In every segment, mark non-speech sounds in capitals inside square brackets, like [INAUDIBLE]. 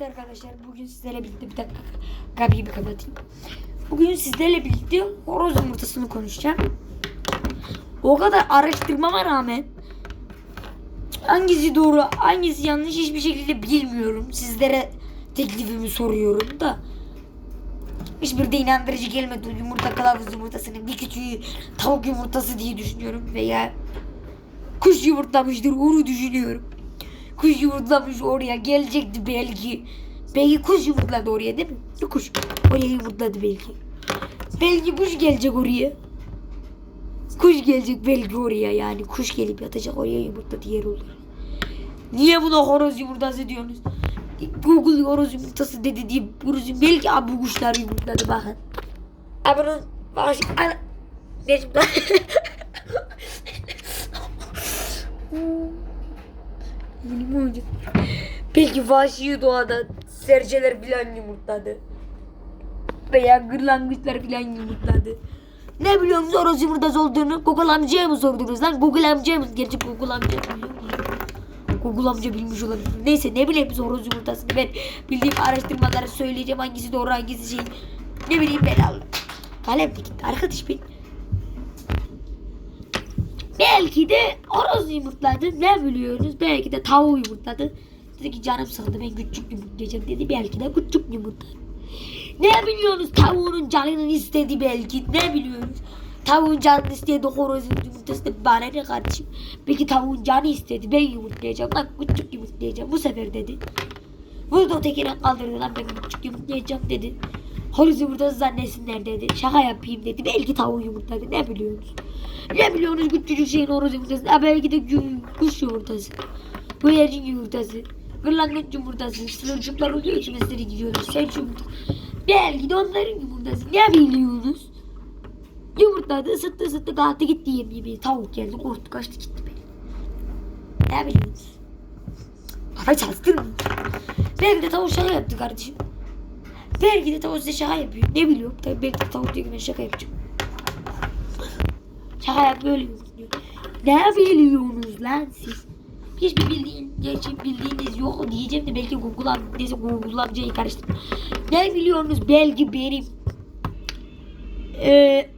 Evet arkadaşlar bugün sizlerle birlikte bir dakika kapıyı bir kapatayım. Bugün sizlerle birlikte horoz yumurtasını konuşacağım. O kadar araştırmama rağmen hangisi doğru hangisi yanlış hiçbir şekilde bilmiyorum. Sizlere teklifimi soruyorum da hiçbir de inandırıcı gelmedi. Yumurta kılavuz yumurtasının bir küçüğü tavuk yumurtası diye düşünüyorum veya kuş yumurtlamıştır onu düşünüyorum. Kuş yumurtlamış oraya gelecekti belki. Belki kuş yumurtladı oraya değil mi? Yok kuş. Oraya yumurtladı belki. Belki kuş gelecek oraya. Kuş gelecek belki oraya yani. Kuş gelip yatacak oraya yumurtladı yer olur. Niye buna horoz yumurtası diyorsunuz? Google horoz yumurtası dedi diye horoz belki abi bu kuşlar yumurtladı bakın. Abi bunun baş... Ana... [LAUGHS] [LAUGHS] Benim oyuncak. Belki vahşi doğada serçeler filan yumurtladı. Veya kırlangıçlar filan yumurtladı. Ne biliyorsunuz horoz yumurtası olduğunu Google amcaya mı sordunuz lan? Google amcaya mı? Gerçi Google amca biliyor? Google amca bilmiş olabilir. Neyse ne bileyim biz yumurtasını ben bildiğim araştırmaları söyleyeceğim hangisi doğru hangisi şey. Ne bileyim ben Allah. Kalem de gitti arkadaş ben. Belki de horoz yumurtladı. Ne biliyorsunuz? Belki de tavuğu yumurtladı. Dedi ki canım sıkıldı ben küçük yumurtlayacağım dedi. Belki de küçük yumurtladı. Ne biliyorsunuz? Tavuğun canının istedi belki. Ne biliyorsunuz? Tavuğun canını istedi horozun yumurtası da bana ne kardeşim. Belki tavuğun canı istedi. Ben yumurtlayacağım. Lan küçük yumurtlayacağım. Bu sefer dedi. Vurdu ötekine kaldırdı lan ben küçük yumurtlayacağım dedi. Horoz yumurtası zannetsinler dedi. Şaka yapayım dedi. Belki tavuğu yumurtladı. Ne biliyorsunuz? Ne biliyorsunuz küçücük şeyin horoz yumurtası? Ha, belki de kuş yumurtası. Güvercin yumurtası. Kırlangıç yumurtası. Sırçıklar oluyor ki mesela gidiyoruz. Sen yumurtası. Belki de onların yumurtası. Ne biliyorsunuz? Yumurtladı, ısıttı, ısıttı, kalktı gitti yem yemeği. Tavuk geldi, korktu, kaçtı gitti beni. Ne biliyorsunuz? Kafayı çalıştırmayın. Belki de tavuk şaka yaptı kardeşim. Belki de tavuk size şaka yapıyor. Ne biliyorum. Tabii belki de tavuk diyor ki ben şaka yapacağım. Şaka yap böyle yumurtluyor. Ne biliyorsunuz lan siz? Hiçbir bildiğin, gerçek bildiğiniz yok diyeceğim de belki Google am neyse Google amcayı karıştırdım. Ne biliyorsunuz belki benim ee,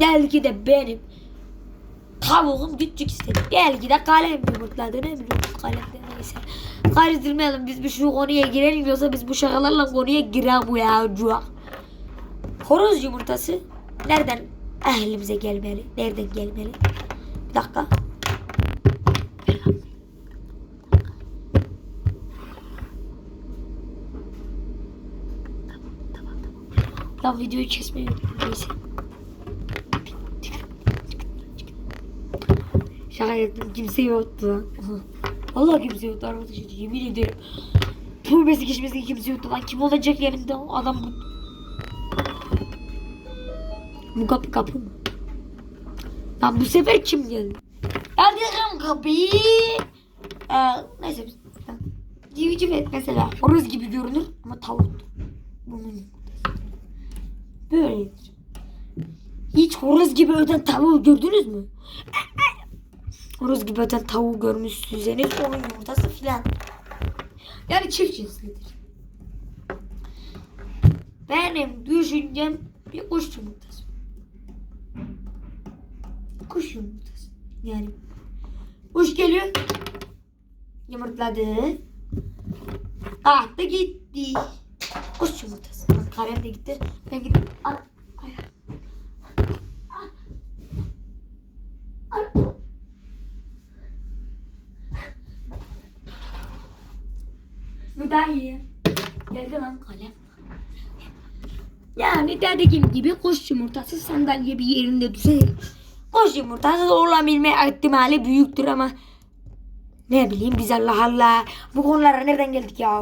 belki de benim tavuğum küçük istedi. Belki de kalem yumurtladı ne bileyim kalemde neyse. Karıştırmayalım biz bir şu konuya girelim yoksa biz bu şakalarla konuya giremeyiz. Horoz yumurtası nereden ehlimize gelmeli? Nereden gelmeli? Bir dakika. Lan videoyu kesmeyi. Neyse. Şaka yaptım. Kimse yoktu lan. Aha. Vallahi kimse yoktu arkadaşlar. Yemin ederim. Tövbesi geçmesi kimse yoktu lan. Kim olacak? O adam bu. Bu kapı kapı mı? Lan bu sefer kim geldi? Açacağım kapıyı. Ee, neyse biz. Civciv mesela horoz gibi görünür ama tavuktu. Bunun böyledir. Hiç horoz gibi öten tavuğu gördünüz mü? Horoz gibi öten tavuğu görmüşsünüz. Onun yumurtası filan. Yani çift cinslidir. Benim düşüncem bir kuş yumurtası. Kuş yumurtası. Yani kuş geliyor. Yumurtladı. Kalktı gitti. Kuş yumurtası. Kalem de gitti. Ben gittim. Müdahale. Geldi lan kalem. Yani dediğim gibi kuş yumurtası sandalye bir yerinde düzelir. Kuş yumurtası olabilme ihtimali büyüktür ama ne bileyim biz Allah Allah bu konulara nereden geldik ya?